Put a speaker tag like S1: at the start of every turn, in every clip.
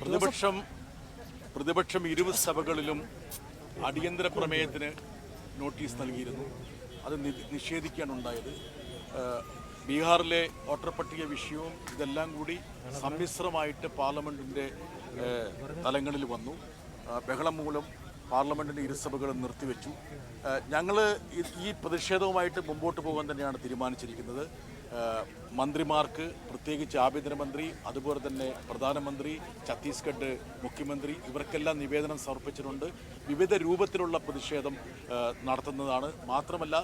S1: പ്രതിപക്ഷം പ്രതിപക്ഷം ഇരുപത് സഭകളിലും അടിയന്തര പ്രമേയത്തിന് നോട്ടീസ് നൽകിയിരുന്നു. അത് നി- നിഷേധിക്കുകയാണ് ബീഹാറിലെ വോട്ടർ പട്ടിക വിഷയവും ഇതെല്ലാം കൂടി സമ്മിശ്രമായിട്ട് പാർലമെന്റിന്റെ തലങ്ങളിൽ വന്നു. ബഹളം മൂലം പാർലമെന്റിന്റെ ഇരുസഭകളും നിർത്തിവെച്ചു. ഞങ്ങൾ ഈ പ്രതിഷേധവുമായിട്ട് മുമ്പോട്ട് പോകാൻ തന്നെയാണ് തീരുമാനിച്ചിരിക്കുന്നത്. മന്ത്രിമാർക്ക് പ്രത്യേകിച്ച് ആഭ്യന്തരമന്ത്രി അതുപോലെ തന്നെ പ്രധാനമന്ത്രി ഛത്തീസ്ഗഡ് മുഖ്യമന്ത്രി ഇവർക്കെല്ലാം നിവേദനം സമർപ്പിച്ചിട്ടുണ്ട്. വിവിധ രൂപത്തിലുള്ള പ്രതിഷേധം നടത്തുന്നതാണ്. മാത്രമല്ല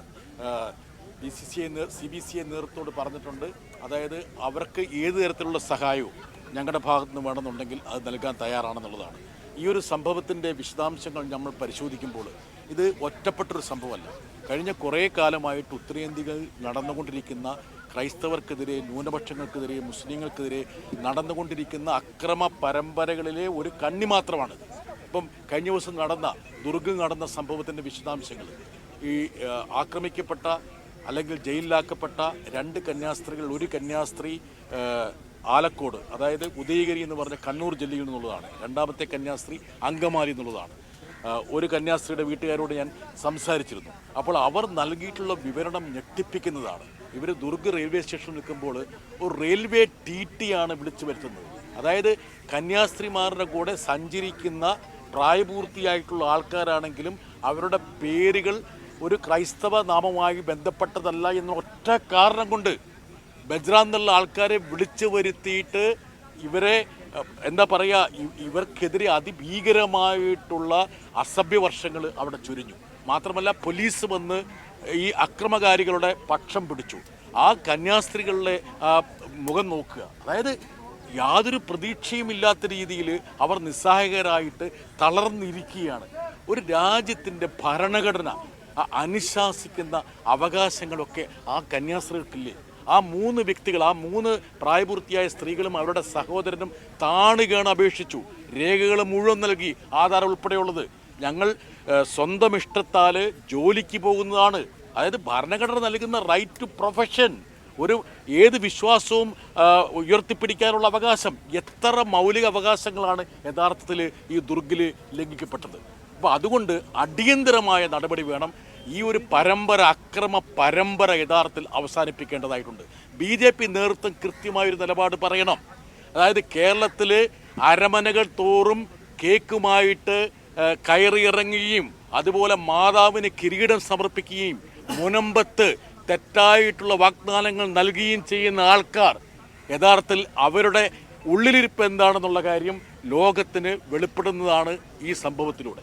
S1: B C C I C B C I നേതൃത്വത്തോട് പറഞ്ഞിട്ടുണ്ട്. അതായത് അവർക്ക് ഏത് തരത്തിലുള്ള സഹായവും ഞങ്ങളുടെ ഭാഗത്തു നിന്ന് വേണമെന്നുണ്ടെങ്കിൽ അത് നൽകാൻ തയ്യാറാണെന്നുള്ളതാണ്. ഈ ഒരു സംഭവത്തിന്റെ വിശദാംശങ്ങൾ നമ്മൾ പരിശോധിക്കുമ്പോൾ ഇത് ഒറ്റപ്പെട്ടൊരു സംഭവമല്ല. കഴിഞ്ഞ കുറേ കാലമായിട്ട് ഉത്തരേന്ത്യയിൽ നടന്നുകൊണ്ടിരിക്കുന്ന ക്രൈസ്തവർക്കെതിരെ ന്യൂനപക്ഷങ്ങൾക്കെതിരെ മുസ്ലിങ്ങൾക്കെതിരെ നടന്നുകൊണ്ടിരിക്കുന്ന അക്രമ പരമ്പരകളിലെ ഒരു കണ്ണി മാത്രമാണ്. ഇപ്പം കഴിഞ്ഞ ദിവസം നടന്ന ദുർഗം നടന്ന സംഭവത്തിന്റെ വിശദാംശങ്ങൾ. ഈ ആക്രമിക്കപ്പെട്ട അല്ലെങ്കിൽ ജയിലിലാക്കപ്പെട്ട രണ്ട് കന്യാസ്ത്രീകൾ ഒരു കന്യാസ്ത്രീ ആലക്കോട് അതായത് ഉദയഗിരി എന്ന് പറഞ്ഞ കണ്ണൂർ ജില്ലയിൽ നിന്നുള്ളതാണ്. രണ്ടാമത്തെ കന്യാസ്ത്രീ അങ്കമാലി എന്നുള്ളതാണ്. ഒരു കന്യാസ്ത്രീയുടെ വീട്ടുകാരോട് ഞാൻ സംസാരിച്ചിരുന്നു. അപ്പോൾ അവർ നൽകിയിട്ടുള്ള വിവരണം ഞെട്ടിപ്പിക്കുന്നതാണ്. ഇവർ ദുർഗ് റെയിൽവേ സ്റ്റേഷനിൽ നിൽക്കുമ്പോൾ ഒരു റെയിൽവേ ടി ടി ആണ് വിളിച്ചു വരുത്തുന്നത്. അതായത് കന്യാസ്ത്രീമാരുടെ കൂടെ സഞ്ചരിക്കുന്ന പ്രായപൂർത്തിയായിട്ടുള്ള ആൾക്കാരാണെങ്കിലും അവരുടെ പേരുകൾ ഒരു ക്രൈസ്തവ നാമമായി ബന്ധപ്പെട്ടതല്ല എന്ന ഒറ്റ കാരണം കൊണ്ട് ബജ്ര എന്നുള്ള ആൾക്കാരെ വിളിച്ചു വരുത്തിയിട്ട് ഇവരെ എന്താ പറയുക ഇവർക്കെതിരെ അതിഭീകരമായിട്ടുള്ള അസഭ്യ വർഷങ്ങൾ അവിടെ ചുരിഞ്ഞു. മാത്രമല്ല പോലീസ് വന്ന് ഈ അക്രമകാരികളുടെ പക്ഷം പിടിച്ചു. ആ കന്യാസ്ത്രീകളുടെ മുഖം നോക്കുക. അതായത് യാതൊരു പ്രതീക്ഷയും ഇല്ലാത്ത രീതിയിൽ അവർ നിസ്സഹായകരായിട്ട് തളർന്നിരിക്കുകയാണ്. ഒരു രാജ്യത്തിന്റെ ഭരണഘടന അനുശാസിക്കുന്ന അവകാശങ്ങളൊക്കെ ആ കന്യാസ്ത്രീകൾക്കില്ലേ? ആ മൂന്ന് വ്യക്തികൾ ആ മൂന്ന് പ്രായപൂർത്തിയായ സ്ത്രീകളും അവരുടെ സഹോദരനും താണുകയാണ് അപേക്ഷിച്ചു. രേഖകൾ മുഴുവൻ നൽകി ആധാരം ഉൾപ്പെടെയുള്ളത്. ഞങ്ങൾ സ്വന്തം ഇഷ്ടത്താൽ ജോലിക്ക് പോകുന്നതാണ്. അതായത് ഭരണഘടന നൽകുന്ന റൈറ്റ് ടു പ്രൊഫഷൻ ഒരു ഏത് വിശ്വാസവും ഉയർത്തിപ്പിടിക്കാനുള്ള അവകാശം എത്ര മൗലിക അവകാശങ്ങളാണ് യഥാർത്ഥത്തിൽ ഈ ദുർഗിൽ ലംഘിക്കപ്പെട്ടത്. അപ്പോൾ അതുകൊണ്ട് അടിയന്തരമായ നടപടി വേണം. ഈ ഒരു പരമ്പര അക്രമ പരമ്പര യഥാർത്ഥത്തിൽ അവസാനിപ്പിക്കേണ്ടതായിട്ടുണ്ട്. ബി ജെ പി നേതൃത്വം കൃത്യമായൊരു നിലപാട് പറയണം. അതായത് കേരളത്തിൽ അരമനകൾ തോറും കേക്കുമായിട്ട് കയറിയിറങ്ങുകയും അതുപോലെ മാതാവിന് കിരീടം സമർപ്പിക്കുകയും മുനമ്പത്ത് തെറ്റായിട്ടുള്ള വാഗ്ദാനങ്ങൾ നൽകുകയും ചെയ്യുന്ന ആൾക്കാർ യഥാർത്ഥത്തിൽ അവരുടെ ഉള്ളിലിരിപ്പ് എന്താണെന്നുള്ള കാര്യം ലോകത്തിന് വെളിപ്പെടുന്നതാണ് ഈ സംഭവത്തിലൂടെ.